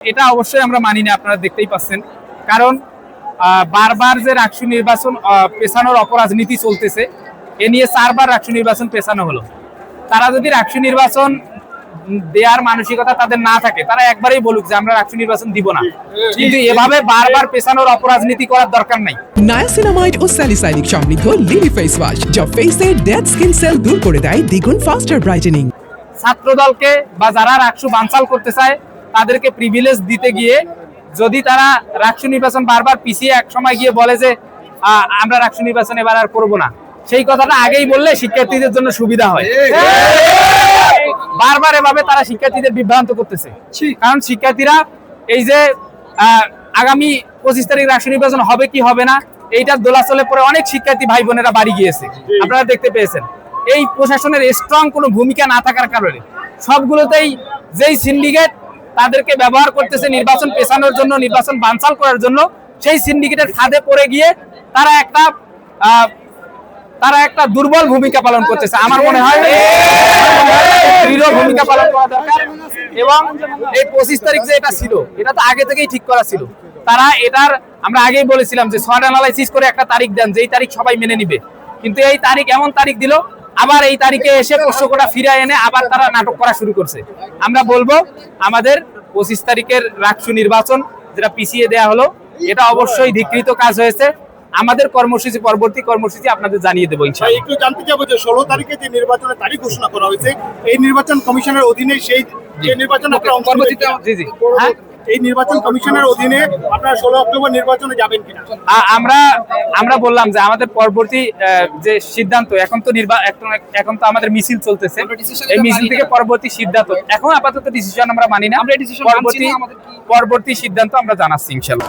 এটা অবশ্যই আমরা মানি না আপনারা দেখতেই পাচ্ছেন। কারণ বারবার যে রাকসু নির্বাচন পেছানোর অপরাজনীতি চলতেছে এ নিয়ে চারবার রাকসু নির্বাচন পেছানো হলো। তারা যদি রাকসু নির্বাচন দেওয়ার মানসিকতা তাদের না থাকে তারা একবারেই বলুক যে আমরা রাকসু নির্বাচন দিব না। কিন্তু এভাবে বারবার পেছানোর অপরাজনীতি করার দরকার নাই। নায়াসিনামাইড ও স্যালিসাইনিক সমৃদ্ধ লিলি ফেস ওয়াশ যা ফেসের ডেড স্কিন সেল দূর করে দেয় দ্বিগুণ ফাস্টার ব্রাইটেনিং ছাত্র দলকে বা যারা রাকসু বানচাল করতে চায় তাদেরকে প্রিভিলেজ দিতে গিয়ে যদি তারা রাকসু নির্বাচন বারবার পিছিয়ে এক সময় গিয়ে বলে যে আমরা রাকসু নির্বাচন এবার আর করব না। সেই কথাটা আগেই বললে শিক্ষার্থীদের জন্য সুবিধা হয়। বারবার এভাবে তারা শিক্ষার্থীদের বিভ্রান্ত করতেছে। কারণ শিক্ষার্থীরা এই যে আগামী পঁচিশ তারিখ রাষ্ট্র নির্বাচন হবে কি হবে না এইটার দোলাচলে পরে অনেক শিক্ষার্থী ভাই বোনেরা বাড়ি গিয়েছে। আপনারা দেখতে পেয়েছেন। এই প্রশাসনের স্ট্রং কোনো ভূমিকা না থাকার কারণে সবগুলোতেই যেই সিন্ডিকেট তাদেরকে ব্যবহার করতেছে নির্বাচন পেছানোর জন্য নির্বাচন বানচাল করার জন্য। সেই সিন্ডিকেটের খাদে পড়ে গিয়ে তারা একটা তারা একটা দুর্বল ভূমিকা পালন করতেছে। আমার মনে হয় দৃঢ় ভূমিকা পালন করা দরকার। এবং এই পঁচিশ তারিখ যে এটা ছিল এটা তো আগে থেকেই ঠিক করা ছিল। তারা এটার আমরা আগেই বলেছিলাম যে শর্ট অ্যানালাইসিস করে একটা তারিখ দেন যেই তারিখ সবাই মেনে নিবে। কিন্তু এই তারিখ এমন তারিখ দিল আবার এই তারিখে এসে প্রশ্নকটা ফিরে এনে আবার তারা নাটক করা শুরু করছে। আমরা বলব আমাদের পঁচিশ তারিখের রাকসু নির্বাচন যেটা পিছিয়ে দেয়া হলো এটা অবশ্যই ধিকৃত কাজ হয়েছে। আমাদের কর্মসূচি পরবর্তী কর্মসূচি আপনাদের জানিয়ে দেবো একটু জানতে চাবো যে ষোলো তারিখে যে নির্বাচনের তারিখ ঘোষণা করা হয়েছে এই নির্বাচন কমিশনের অধীনে সেই যে নির্বাচন আপনারা? জি জি। এই নির্বাচন কমিশনের অধীনে আপনারা ষোলো অক্টোবর নির্বাচনে যাবেন কিনা? আমরা আমরা বললাম যে আমাদের পরবর্তী আহ, যে সিদ্ধান্ত এখন তো নির্বাচন এখন তো আমাদের মিছিল চলতেছে। এই মিছিল থেকে পরবর্তী সিদ্ধান্ত। এখন আপাতত ডিসিশন আমরা মানি না। আমরা পরবর্তী পরবর্তী সিদ্ধান্ত আমরা জানাচ্ছি ইনশাল্লাহ।